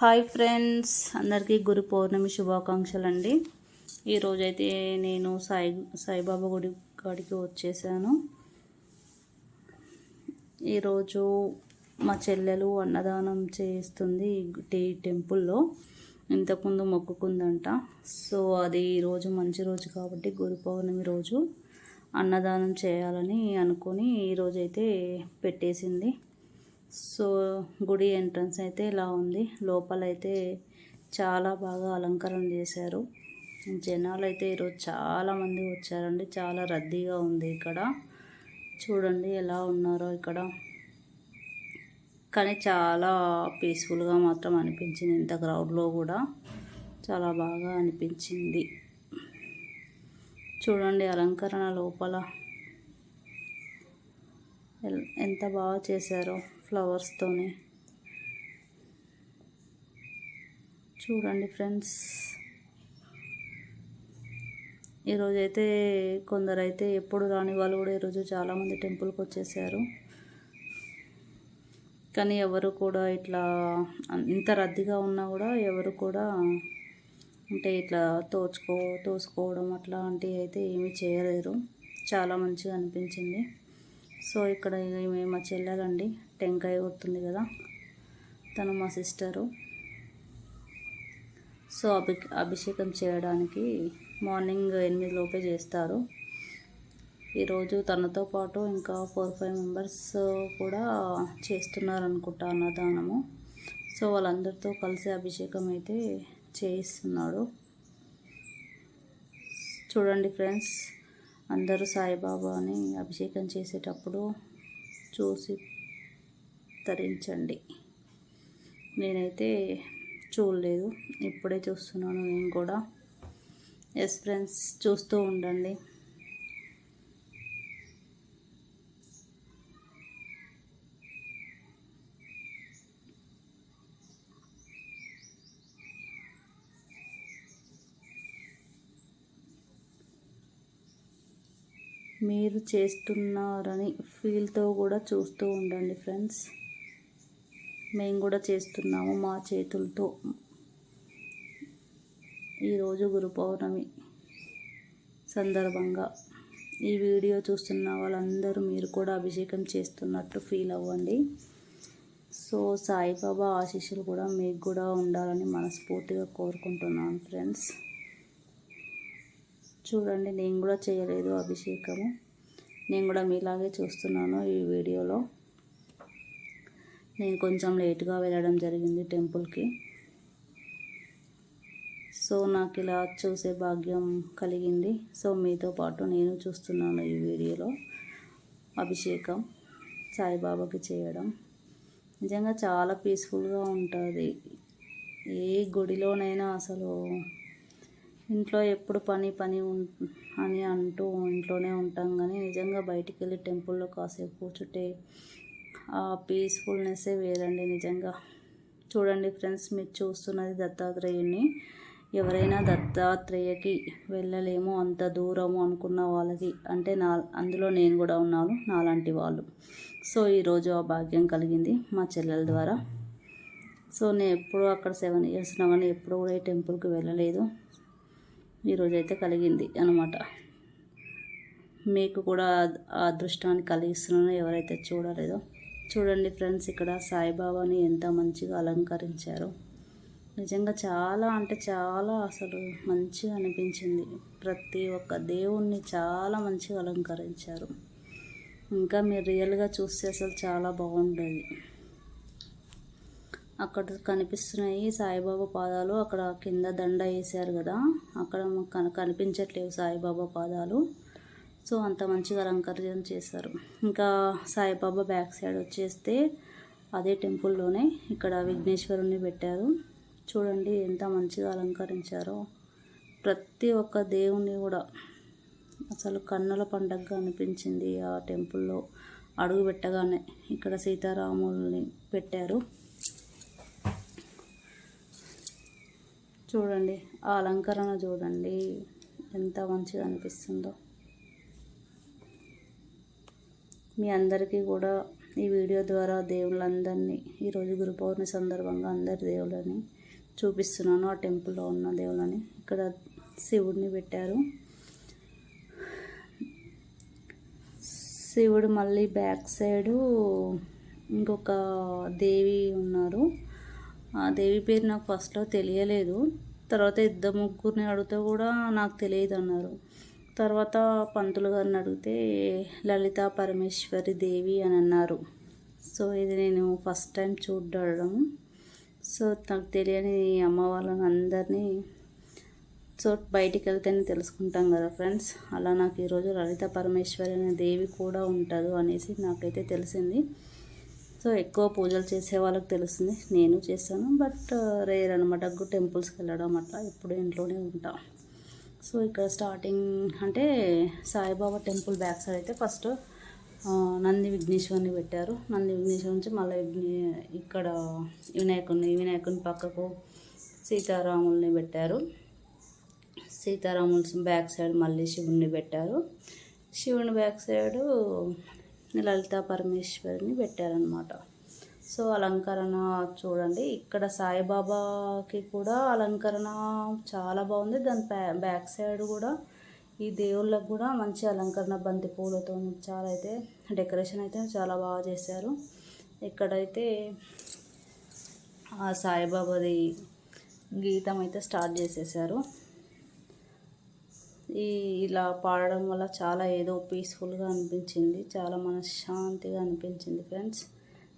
Hi friends అందరికీ గురు పౌర్ణమి శుభాకాంక్షలు అండి ఈరోజైతే నేను సాయి సాయిబాబా గుడి కాడికి వచ్చేసాను. ఈరోజు మా చెల్లెలు అన్నదానం చేస్తుంది టీ టెంపుల్లో. ఇంతకుముందు మొక్కుకుందంట. సో అది ఈరోజు మంచి రోజు కాబట్టి గురు పౌర్ణమి రోజు అన్నదానం చేయాలని అనుకొని ఈరోజైతే పెట్టేసింది. సో గుడి ఎంట్రన్స్ అయితే ఇలా ఉంది. లోపలైతే చాలా బాగా అలంకరణ చేశారు. జనాలు అయితే ఈరోజు చాలామంది వచ్చారండి. చాలా రద్దీగా ఉంది ఇక్కడ. చూడండి ఎలా ఉన్నారో ఇక్కడ. కానీ చాలా పీస్ఫుల్గా మాత్రం అనిపించింది. ఇంత క్రౌడ్లో కూడా చాలా బాగా అనిపించింది. చూడండి అలంకరణ లోపల. ఎంత బాగా చేశారో ఫ్లవర్స్తోని. చూడండి ఫ్రెండ్స్. ఈరోజైతే కొందరైతే ఎప్పుడు రాని వాళ్ళు కూడా ఈరోజు చాలామంది టెంపుల్కి వచ్చేసారు కానీ ఎవరు కూడా ఇట్లా ఇంత రద్దీగా ఉన్నా కూడా ఎవరు కూడా అంటే ఇట్లా తోచుకో తోసుకోవడం అట్లాంటివి అయితే ఏమీ చేయలేరు. చాలా మంచిగా అనిపించింది. సో ఇక్కడ ఈమె మా చెల్లెలండి. టెంకాయ కొడుతుంది కదా. తను మా సిస్టరు. సో అభి అభిషేకం చేయడానికి మార్నింగ్ ఎనిమిది లోపే చేస్తారు. ఈరోజు తనతో పాటు ఇంకా ఫోర్ ఫైవ్ మెంబర్స్ కూడా చేస్తున్నారు అనుకుంటా అన్నదానము. సో వాళ్ళందరితో కలిసి అభిషేకం అయితే చేయిస్తున్నాడు. చూడండి ఫ్రెండ్స్. అందరూ సాయిబాబాని అభిషేకం చేసేటప్పుడు చూసి తరించండి. నేనైతే చూడలేదు. ఇప్పుడే చూస్తున్నాను. నేను కూడా. ఎస్ ఫ్రెండ్స్ చూస్తూ ఉండండి. మీరు చేస్తున్నారని ఫీల్తో కూడా చూస్తూ ఉండండి ఫ్రెండ్స్. మేము కూడా చేస్తున్నాము మా చేతులతో. ఈరోజు గురు పౌర్ణమి సందర్భంగా ఈ వీడియో చూస్తున్న వాళ్ళందరూ మీరు కూడా అభిషేకం చేస్తున్నట్టు ఫీల్ అవ్వండి. సో సాయిబాబా ఆశీస్సులు కూడా మీకు కూడా ఉండాలని మనస్ఫూర్తిగా కోరుకుంటున్నాను ఫ్రెండ్స్. చూడండి నేను కూడా చేయలేదు అభిషేకము. నేను కూడా మీలాగే చూస్తున్నాను ఈ వీడియోలో. నేను కొంచెం లేట్గా వెళ్ళడం జరిగింది టెంపుల్కి. సో నాకు ఇలా చూసే భాగ్యం కలిగింది. సో మీతో పాటు నేను చూస్తున్నాను ఈ వీడియోలో అభిషేకం సాయిబాబాకి చేయడం. నిజంగా చాలా పీస్ఫుల్గా ఉంటుంది. ఏ గుడిలోనైనా అసలు ఇంట్లో ఎప్పుడు పని పని ఉం- అని అంటూ ఇంట్లోనే ఉంటాం కానీ నిజంగా బయటికి వెళ్ళి టెంపుల్లో కాసేపు కూర్చుంటే ఆ పీస్ఫుల్నెస్సే వేరండి నిజంగా. చూడండి ఫ్రెండ్స్ మీరు చూస్తున్నది దత్తాత్రేయుని ఎవరైనా దత్తాత్రేయకి వెళ్ళలేము అంత దూరము అనుకున్న వాళ్ళకి. అంటే నా అందులో నేను కూడా ఉన్నాను నాలాంటి వాళ్ళు. సో ఈరోజు ఆ భాగ్యం కలిగింది మా చెల్లెల ద్వారా. సో నేను ఎప్పుడు అక్కడ సెవెన్ ఇయర్స్ ఉన్నా కానీ ఎప్పుడు కూడా ఈ టెంపుల్కి వెళ్ళలేదు. ఈరోజైతే కలిగింది అనమాట మీకు కూడా ఆ అదృష్టాన్ని కలిగిస్తున్నానో ఎవరైతే చూడలేదో చూడండి ఫ్రెండ్స్ ఇక్కడ సాయిబాబాని ఎంత మంచిగా అలంకరించారు. నిజంగా చాలా అంటే చాలా అసలు మంచిగా అనిపించింది. ప్రతి ఒక్క దేవుణ్ణి చాలా మంచిగా అలంకరించారు. ఇంకా మీరు రియల్గా చూస్తే అసలు చాలా బాగుండేది. అక్కడ కనిపిస్తున్నాయి సాయిబాబా పాదాలు. అక్కడ కింద దండ వేసారు కదా. అక్కడ కన- కనిపించట్లేవు సాయిబాబా పాదాలు. సో అంత మంచిగా అలంకరణ చేశారు. ఇంకా సాయిబాబా బ్యాక్ సైడ్ వచ్చేస్తే అదే టెంపుల్లోనే ఇక్కడ విఘ్నేశ్వరుని పెట్టారు. చూడండి ఎంత మంచిగా అలంకరించారో. ప్రతి ఒక్క దేవుణ్ణి కూడా అసలు కన్నుల పండగగా అనిపించింది ఆ టెంపుల్లో. అడుగు పెట్టగానే ఇక్కడ సీతారాముల్ని పెట్టారు. చూడండి ఆ అలంకరణ చూడండి ఎంత మంచిగా అనిపిస్తుందో. మీ అందరికీ కూడా ఈ వీడియో ద్వారా దేవుళ్ళందరినీ ఈరోజు గురు పౌర్ణమి సందర్భంగా అందరి దేవుళ్ళని చూపిస్తున్నాను ఆ టెంపుల్లో ఉన్న దేవుళ్ళని. ఇక్కడ శివుడిని పెట్టారు. శివుడు మళ్ళీ బ్యాక్ సైడు ఇంకొక దేవి ఉన్నారు. ఆ దేవి పేరు నాకు ఫస్ట్లో తెలియలేదు. తర్వాత ఇద్దరు ముగ్గురిని అడిగితే కూడా నాకు తెలియదు అన్నారు. తర్వాత పంతులు గారిని అడిగితే లలిత పరమేశ్వరి దేవి అని అన్నారు. సో ఇది నేను ఫస్ట్ టైం చూడడం. సో నాకు తెలియని అమ్మ వాళ్ళని అందరినీ సో బయటికి వెళ్తేనే తెలుసుకుంటాం కదా ఫ్రెండ్స్ అలా నాకు ఈరోజు లలిత పరమేశ్వరి అనే దేవి కూడా ఉంటుంది అనేసి నాకైతే తెలిసింది. సో ఎక్కువ పూజలు చేసే వాళ్ళకి తెలుస్తుంది. నేను చేశాను బట్ రేర్ అనమాట టెంపుల్స్కి వెళ్ళడం అట్లా ఎప్పుడు ఇంట్లోనే ఉంటాం. సో ఇక్కడ స్టార్టింగ్ అంటే సాయిబాబా టెంపుల్ బ్యాక్ సైడ్ అయితే ఫస్ట్ నంది విఘ్నేశ్వరిని పెట్టారు. నంది విఘ్నేశ్వరి నుంచి మళ్ళీ విఘ్నే ఇక్కడ వినాయకుడిని వినాయకుని పక్కకు సీతారాముల్ని పెట్టారు. సీతారాముల బ్యాక్ సైడ్ మళ్ళీ శివుణ్ణి పెట్టారు. శివుని బ్యాక్ సైడు లలితా పరమేశ్వరిని పెట్టారనమాట సో అలంకరణ చూడండి. ఇక్కడ సాయిబాబాకి కూడా అలంకరణ చాలా బాగుంది. దాని బ్యాక్ సైడ్ కూడా ఈ దేవుళ్ళకు కూడా మంచి అలంకరణ బంతి పూలతో చాలా అయితే డెకరేషన్ అయితే చాలా బాగా చేశారు. ఇక్కడైతే ఆ సాయిబాబాది గీతం అయితే స్టార్ట్ చేసేసారు. ఈ ఇలా పాడడం వల్ల చాలా ఏదో పీస్ఫుల్గా అనిపించింది చాలా మనశ్శాంతిగా అనిపించింది ఫ్రెండ్స్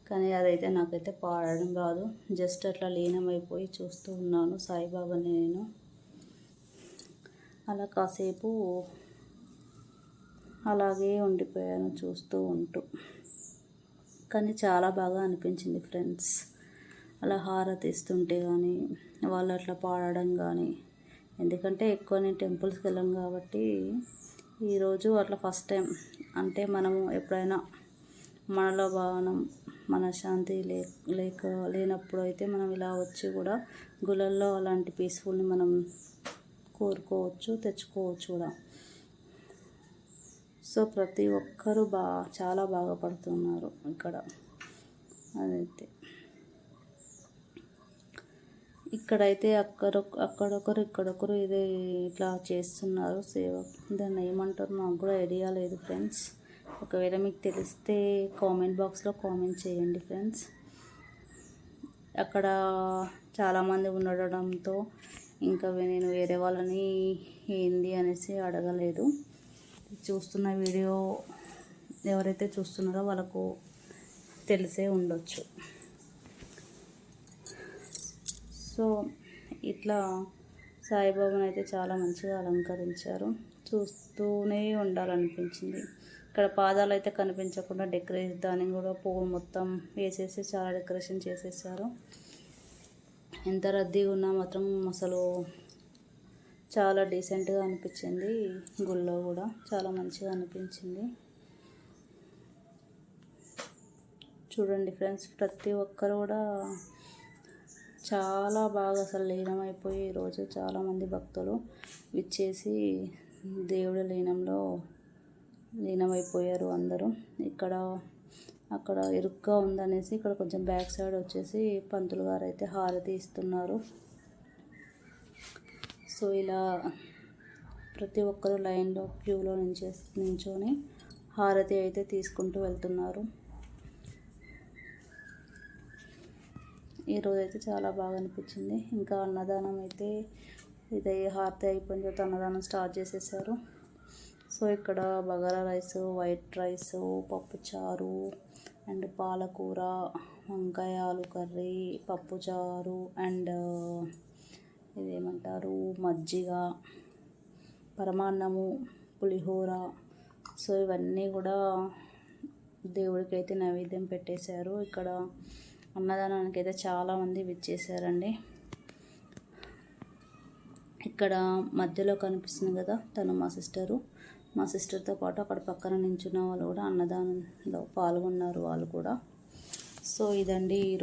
కానీ అదైతే నాకైతే పాడడం రాదు. జస్ట్ అట్లా లీనమైపోయి చూస్తూ ఉన్నాను సాయిబాబాని నేను. అలా కాసేపు అలాగే ఉండిపోయాను చూస్తూ ఉంటూ. కానీ చాలా బాగా అనిపించింది ఫ్రెండ్స్ అలా హారతిస్తుంటే కానీ వాళ్ళు అట్లా పాడడం కానీ ఎందుకంటే ఎక్కువ నేను టెంపుల్స్కి వెళ్ళాను కాబట్టి ఈరోజు అట్లా ఫస్ట్ టైం. అంటే మనము ఎప్పుడైనా మనలో భావనం మన శాంతి లే లేక లేనప్పుడు అయితే మనం ఇలా వచ్చి కూడా గుళ్ళల్లో అలాంటి పీస్ఫుల్ని మనం కోరుకోవచ్చు తెచ్చుకోవచ్చు కూడా. సో ప్రతి ఒక్కరూ బా చాలా బాగా పడుతున్నారు ఇక్కడ. అదైతే. ఇక్కడైతే అక్కడ అక్కడొకరు ఇక్కడొకరు ఇది ఇట్లా చేస్తున్నారు. సేవ దాన్ని ఏమంటారు? నాకు కూడా ఐడియా లేదు ఫ్రెండ్స్. ఒకవేళ మీకు తెలిస్తే కామెంట్ బాక్స్లో కామెంట్ చేయండి ఫ్రెండ్స్. అక్కడ చాలామంది ఉండడంతో ఇంకా నేను వేరే వాళ్ళని ఏంది అనేసి అడగలేదు. చూస్తున్న వీడియో ఎవరైతే చూస్తున్నారో వాళ్ళకు తెలిసే ఉండొచ్చు. సో ఇట్లా సాయిబాబాను అయితే చాలా మంచిగా అలంకరించారు. చూస్తూనే ఉండాలనిపించింది. ఇక్కడ పాదాలు అయితే కనిపించకుండా డెకరేట్ దాన్ని కూడా పువ్వు మొత్తం వేసేసి చాలా డెకరేషన్ చేసేసారు. ఎంత రద్దీగా ఉన్నా మాత్రం అసలు చాలా డీసెంట్గా అనిపించింది. గుళ్ళో కూడా చాలా మంచిగా అనిపించింది. చూడండి ఫ్రెండ్స్ ప్రతి ఒక్కరు కూడా చాలా బాగా అసలు లీనమైపోయి ఈరోజు చాలామంది భక్తులు విచ్చేసి దేవుడి లీనంలో లీనమైపోయారు అందరూ. ఇక్కడ అక్కడ ఇరుగ్గా ఉందనేసి ఇక్కడ కొంచెం బ్యాక్ సైడ్ వచ్చేసి పంతులు గారు అయితే హారతి ఇస్తున్నారు. సో ఇలా ప్రతి ఒక్కరు లైన్లో క్యూలో నుంచి నించొని హారతి అయితే తీసుకుంటూ వెళ్తున్నారు. ఈరోజు అయితే చాలా బాగా అనిపించింది ఇంకా అన్నదానం అయితే ఇది హారతి అయిపోయిన తర్వాత అన్నదానం స్టార్ట్ చేసేసారు. సో ఇక్కడ బగారా రైస్ వైట్ రైస్ పప్పుచారు అండ్ పాలకూర వంకాయ ఆలు కర్రీ పప్పుచారు అండ్ ఇదేమంటారు మజ్జిగ పరమాన్నము పులిహోర. సో ఇవన్నీ కూడా దేవుడికి అయితే నైవేద్యం పెట్టేశారు. ఇక్కడ అన్నదానానికి అయితే చాలామంది విచ్చేసారండి ఇక్కడ మధ్యలో కనిపిస్తుంది కదా తను మా సిస్టరు. మా సిస్టర్తో పాటు అక్కడ పక్కన నించున్న వాళ్ళు కూడా అన్నదానంలో పాల్గొన్నారు వాళ్ళు కూడా. సో ఇదండి ఈరోజు